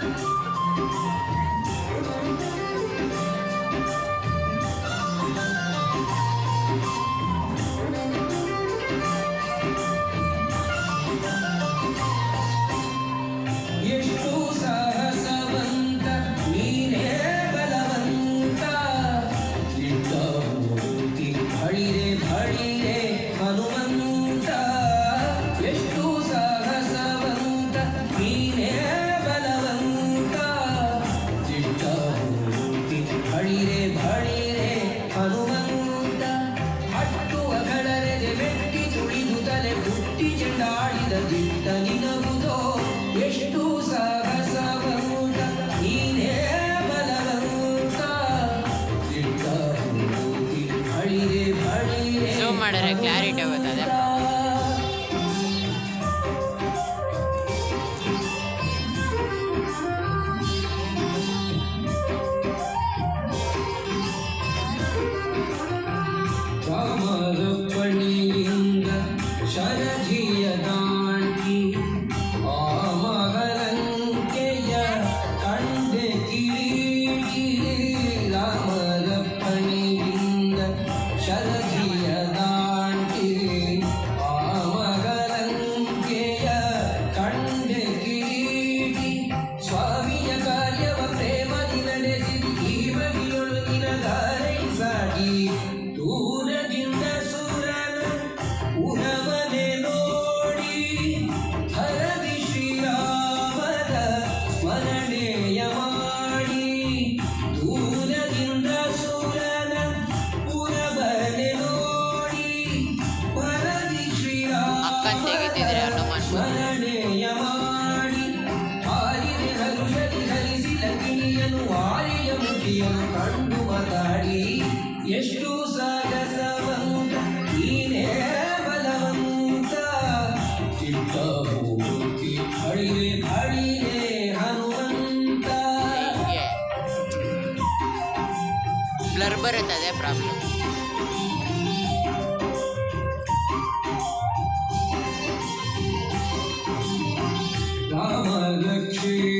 すいません。ರೇಟೇ ಬರ್ತದೆ ಜ್ಯೋತಿಯು ಕಂಡು ಎಷ್ಟು ಸಾಗಸವಂತ ನೀನೇ ಬಲವಂತ. ಚಿತ್ತ ಹೋಗಿ ಅಳಿವೆ ಅಳಿವೆ ಹನುಮಂತ. ಬ್ಲರ್ ಬರುತ್ತದೆ ಪ್ರಾಬ್ಲಮ್. ರಾಮ ಲಕ್ಷ್ಮೀ